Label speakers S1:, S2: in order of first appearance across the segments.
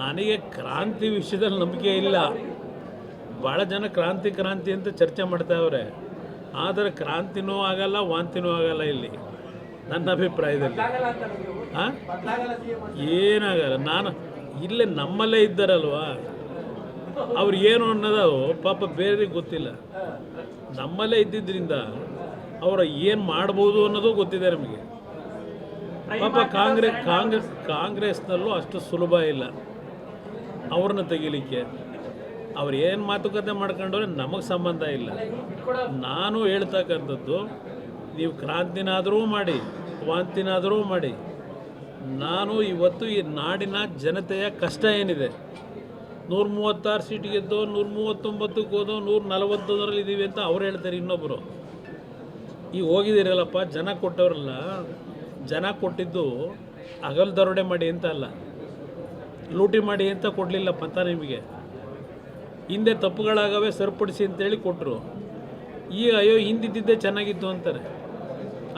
S1: ನನಗೆ ಕ್ರಾಂತಿ ವಿಷಯದಲ್ಲಿ ನಂಬಿಕೆ ಇಲ್ಲ. ಭಾಳ ಜನ ಕ್ರಾಂತಿ ಕ್ರಾಂತಿ ಅಂತ ಚರ್ಚೆ ಮಾಡ್ತಾವ್ರೆ ಆದರೆ ಕ್ರಾಂತಿನೂ ಆಗಲ್ಲ, ವಾಂತಿನೂ ಆಗಲ್ಲ ಇಲ್ಲಿ, ನನ್ನ ಅಭಿಪ್ರಾಯದಲ್ಲಿ. ಏನಾಗಲ್ಲ, ನಾನು ಇಲ್ಲೇ ನಮ್ಮಲ್ಲೇ ಇದ್ದಾರಲ್ವಾ? ಅವ್ರು ಏನು ಅನ್ನೋದು ಪಾಪ ಬೇರೆಯವ್ರಿಗೆ ಗೊತ್ತಿಲ್ಲ. ನಮ್ಮಲ್ಲೇ ಇದ್ದಿದ್ದರಿಂದ ಅವರು ಏನು ಮಾಡ್ಬೋದು ಅನ್ನೋದು ಗೊತ್ತಿದೆ ನಮಗೆ. ಪಾಪ ಕಾಂಗ್ರೆಸ್ ಕಾಂಗ್ರೆಸ್ ಕಾಂಗ್ರೆಸ್ನಲ್ಲೂ ಅಷ್ಟು ಸುಲಭ ಇಲ್ಲ. ಅವ್ರನ್ನ ತೆಗಿಲಿಕ್ಕೆ. ಅವ್ರು ಏನು ಮಾತುಕತೆ ಮಾಡ್ಕೊಂಡ್ರೆ ನಮಗೆ ಸಂಬಂಧ ಇಲ್ಲ. ನಾನು ಹೇಳ್ತಕ್ಕಂಥದ್ದು, ನೀವು ಕ್ರಾಂತಿನಾದರೂ ಮಾಡಿ, ವಾಂತಿನಾದರೂ ಮಾಡಿ, ನಾನು ಇವತ್ತು ಈ ನಾಡಿನ ಜನತೆಯ ಕಷ್ಟ ಏನಿದೆ? ನೂರ ಮೂವತ್ತಾರು ಸೀಟ್ ಗೆದ್ದೋ ನೂರ ಮೂವತ್ತೊಂಬತ್ತಕ್ಕೆ ಹೋದೋ ನೂರ ನಲವತ್ತೊಂದರಲ್ಲಿ ಇದ್ದೀವಿ ಅಂತ ಅವ್ರು ಹೇಳ್ತಾರೆ ಇನ್ನೊಬ್ಬರು ಈಗ ಹೋಗಿದ್ದೀರಲ್ಲಪ್ಪ, ಜನ ಕೊಟ್ಟವ್ರಲ್ಲ, ಜನ ಕೊಟ್ಟಿದ್ದು ಹಗಲು ದರೋಡೆ ಮಾಡಿ ಅಂತ ಅಲ್ಲ. ಲೂಟಿ ಮಾಡಿ ಅಂತ ಕೊಡಲಿಲ್ಲಪ್ಪ ಅಂತ ನಿಮಗೆ. ಹಿಂದೆ ತಪ್ಪುಗಳಾಗವೇ ಸರಿಪಡಿಸಿ ಅಂತೇಳಿ ಕೊಟ್ಟರು ಈಗ ಅಯ್ಯೋ ಹಿಂದಿದ್ದಿದ್ದೇ ಚೆನ್ನಾಗಿತ್ತು ಅಂತಾರೆ.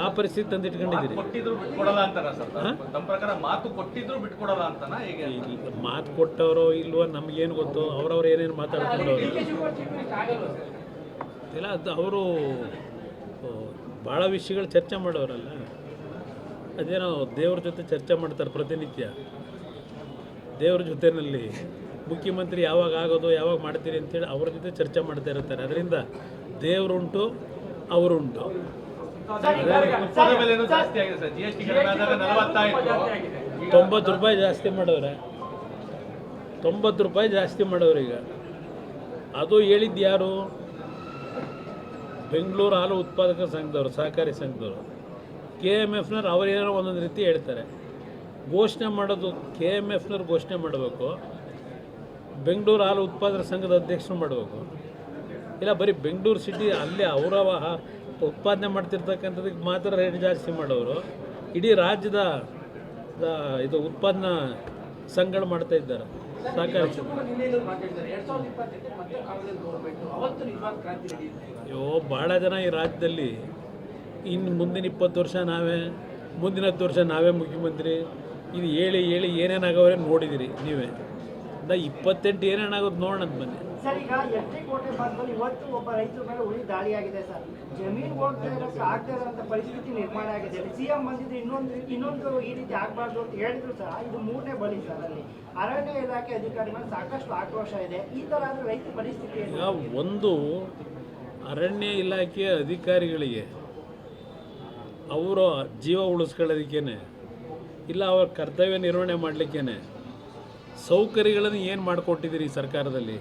S1: ಆ ಪರಿಸ್ಥಿತಿ ತಂದಿಟ್ಕೊಂಡಿದ್ದೀರಿ.
S2: ಮಾತು
S1: ಕೊಟ್ಟವರು ಇಲ್ವೋ ನಮಗೇನು ಗೊತ್ತು ಅವ್ರವ್ರು ಏನೇನು ಮಾತಾಡ್ಕೊಂಡವ್ರು. ಇಲ್ಲ ಅದು ಅವರು ಭಾಳ ವಿಷಯಗಳು ಚರ್ಚೆ ಮಾಡೋರಲ್ಲ. ಅದೇನೋ ದೇವ್ರ ಜೊತೆ ಚರ್ಚೆ ಮಾಡ್ತಾರೆ ಪ್ರತಿನಿತ್ಯ. ದೇವ್ರ ಜೊತೆಯಲ್ಲಿ ಮುಖ್ಯಮಂತ್ರಿ ಯಾವಾಗ ಆಗೋದು ಯಾವಾಗ ಮಾಡ್ತೀರಿ ಅಂತೇಳಿ ಅವ್ರ ಜೊತೆ ಚರ್ಚೆ ಮಾಡ್ತಾ ಇರ್ತಾರೆ. ಅದರಿಂದ ದೇವರುಂಟು ಅವರುಂಟು. ತೊಂಬತ್ತು ರೂಪಾಯಿ ಜಾಸ್ತಿ ಮಾಡವ್ರೆ ತೊಂಬತ್ತು ರೂಪಾಯಿ ಜಾಸ್ತಿ ಮಾಡವ್ರೆ ಈಗ. ಅದು ಹೇಳಿದ್ದು ಯಾರು? ಬೆಂಗಳೂರು ಹಾಲು ಉತ್ಪಾದಕ ಸಂಘದವರು ಸಹಕಾರಿ ಸಂಘದವರು. ಕೆ ಎಂ ಎಫ್ನವ್ರು ಅವರೇನೋ ಒಂದೊಂದು ರೀತಿ ಹೇಳ್ತಾರೆ. ಘೋಷಣೆ ಮಾಡೋದು ಕೆ ಎಂ ಎಫ್ನವ್ರು ಘೋಷಣೆ ಮಾಡಬೇಕು. ಬೆಂಗಳೂರು ಹಾಲು ಉತ್ಪಾದನಾ ಸಂಘದ ಅಧ್ಯಕ್ಷರು ಮಾಡಬೇಕು. ಇಲ್ಲ, ಬರೀ ಬೆಂಗಳೂರು ಸಿಟಿ, ಅಲ್ಲೇ ಅವರ ಉತ್ಪಾದನೆ ಮಾಡ್ತಿರ್ತಕ್ಕಂಥದಕ್ಕೆ ಮಾತ್ರ ರೇಟ್ ಜಾಸ್ತಿ ಮಾಡೋರು. ಇಡೀ ರಾಜ್ಯದ ಇದು ಉತ್ಪಾದನಾ ಸಂಘಗಳು ಮಾಡ್ತಾ ಇದ್ದಾರೆ. ಸಾಕಷ್ಟು. ಅಯ್ಯೋ ಭಾಳ ಜನ ಈ ರಾಜ್ಯದಲ್ಲಿ. ಇನ್ನು ಮುಂದಿನ ಇಪ್ಪತ್ತು ವರ್ಷ ನಾವೇ, ಮುಂದಿನ ಹತ್ತು ವರ್ಷ ನಾವೇ ಮುಖ್ಯಮಂತ್ರಿ. ಇದು ಹೇಳಿ ಹೇಳಿ ಏನೇನಾಗವ್ರೆ ನೋಡಿದಿರಿ ನೀವೇ. ನಾ ಇಪ್ಪತ್ತೆಂಟು ಏನೇನಾಗೋದು ನೋಡೋಣ ಬನ್ನಿ
S3: ಸರ್ ಈಗ ಎಷ್ಟೇ ಕೋಟೆ ಭಾಗದಲ್ಲಿ ಇವತ್ತು ಒಬ್ಬ ರೈತರ ಮೇಲೆ ಉಳಿ ಆಗಿದೆ ಸರ್. ಜಮೀನು ಹೋಗ್ತಾ ಆಗ್ತಾ ಇರೋಂಥ ಪರಿಸ್ಥಿತಿ ನಿರ್ಮಾಣ ಆಗಿದೆ. ಸಿಎಂ ಬಂದಿದ್ದು ಇನ್ನೊಂದು ಇನ್ನೊಂದು ಈ ರೀತಿ ಆಗಬಾರ್ದು ಅಂತ ಹೇಳಿದ್ರು ಸರ್. ಇದು ಮೂರನೇ ಬಲಿ ಸರ್ ಅಲ್ಲಿ. ಅರಣ್ಯ ಇಲಾಖೆ ಅಧಿಕಾರಿ ಮೇಲೆ ಸಾಕಷ್ಟು ಆಕ್ರೋಶ ಇದೆ. ಈ ತರ ಆದರೆ ರೈತ ಪರಿಸ್ಥಿತಿ
S1: ಒಂದು ಅರಣ್ಯ ಇಲಾಖೆಯ ಅಧಿಕಾರಿಗಳಿಗೆ ಅವರು ಜೀವ ಉಳಿಸ್ಕೊಳ್ಳೋದಕ್ಕೇನೆ ಇಲ್ಲ, ಅವರ ಕರ್ತವ್ಯ ನಿರ್ವಹಣೆ ಮಾಡಲಿಕ್ಕೇನೆ. ಸೌಕರ್ಯಗಳನ್ನು ಏನು ಮಾಡಿಕೊಟ್ಟಿದ್ದೀರಿ ಸರ್ಕಾರದಲ್ಲಿ?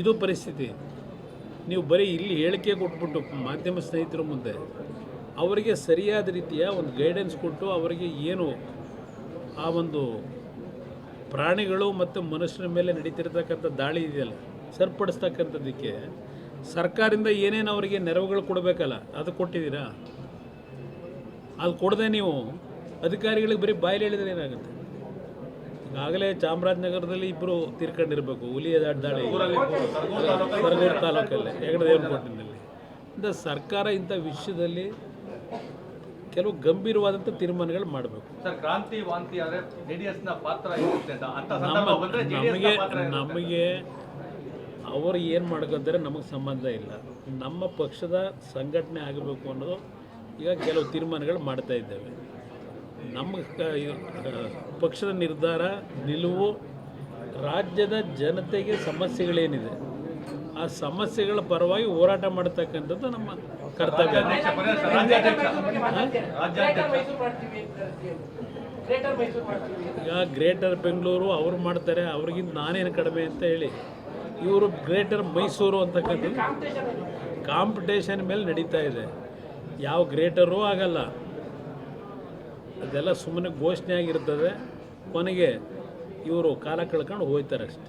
S1: ಇದು ಪರಿಸ್ಥಿತಿ. ನೀವು ಬರೀ ಇಲ್ಲಿ ಹೇಳಿಕೆ ಕೊಟ್ಬಿಟ್ಟು ಮಾಧ್ಯಮ ಸ್ನೇಹಿತರ ಮುಂದೆ, ಅವರಿಗೆ ಸರಿಯಾದ ರೀತಿಯ ಒಂದು ಗೈಡೆನ್ಸ್ ಕೊಟ್ಟು ಅವರಿಗೆ ಏನು ಆ ಒಂದು ಪ್ರಾಣಿಗಳು ಮತ್ತು ಮನುಷ್ಯರ ಮೇಲೆ ನಡೀತಿರ್ತಕ್ಕಂಥ ದಾಳಿ ಇದೆಯಲ್ಲ, ಸರಿಪಡಿಸ್ತಕ್ಕಂಥದ್ದಕ್ಕೆ ಸರ್ಕಾರದಿಂದ ಏನೇನು ಅವರಿಗೆ ನೆರವುಗಳು ಕೊಡಬೇಕಲ್ಲ, ಅದು ಕೊಟ್ಟಿದ್ದೀರಾ? ಅದು ಕೊಡದೆ ನೀವು ಅಧಿಕಾರಿಗಳಿಗೆ ಬರೀ ಬಾಯಲ್ಲಿ ಹೇಳಿದ್ರೆ ಏನಾಗುತ್ತೆ? ಈಗಾಗಲೇ ಚಾಮರಾಜನಗರದಲ್ಲಿ ಇಬ್ಬರು ತೀರ್ಕೊಂಡಿರ್ಬೇಕು ಹುಲಿಯ ದಾಳಿ. ಸರಗೂರು ತಾಲೂಕಲ್ಲಿ ಹೆಗಡೆ ದೇವನಕೋಟಿನಲ್ಲಿ ಇಂಥ ಸರ್ಕಾರ ಇಂಥ ವಿಷಯದಲ್ಲಿ ಕೆಲವು ಗಂಭೀರವಾದಂಥ ತೀರ್ಮಾನಗಳು ಮಾಡಬೇಕು. ನಮಗೆ ನಮಗೆ ಅವರು ಏನು ಮಾಡ್ಕೊಂತಾರೆ ನಮಗೆ ಸಂಬಂಧ ಇಲ್ಲ. ನಮ್ಮ ಪಕ್ಷದ ಸಂಘಟನೆ ಆಗಬೇಕು ಅನ್ನೋದು ಈಗ ಕೆಲವು ತೀರ್ಮಾನಗಳು ಮಾಡ್ತಾ ಇದ್ದೇವೆ. ನಮ್ಮ ಪಕ್ಷದ ನಿರ್ಧಾರ, ನಿಲುವು, ರಾಜ್ಯದ ಜನತೆಗೆ ಸಮಸ್ಯೆಗಳೇನಿದೆ, ಆ ಸಮಸ್ಯೆಗಳ ಪರವಾಗಿ ಹೋರಾಟ ಮಾಡ್ತಕ್ಕಂಥದ್ದು ನಮ್ಮ ಕರ್ತವ್ಯ. ಈಗ ಗ್ರೇಟರ್ ಬೆಂಗಳೂರು ಅವ್ರು ಮಾಡ್ತಾರೆ, ಅವ್ರಿಗಿಂತ ನಾನೇನು ಕಡಿಮೆ ಅಂತ ಹೇಳಿ. ಇವರು ಗ್ರೇಟರ್ ಮೈಸೂರು ಅಂತಕ್ಕಂಥದ್ದು. ಕಾಂಪಿಟೇಷನ್ ಮೇಲೆ ನಡೀತಾ ಇದೆ. ಯಾವ ಗ್ರೇಟರೂ ಆಗಲ್ಲ. ಅದೆಲ್ಲ ಸುಮ್ಮನೆ ಘೋಷಣೆ ಆಗಿರ್ತದೆ ಕೊನೆಗೆ ಇವರು ಕಾಲ ಕಳ್ಕೊಂಡು ಹೋಗ್ತಾರೆ ಅಷ್ಟೇ.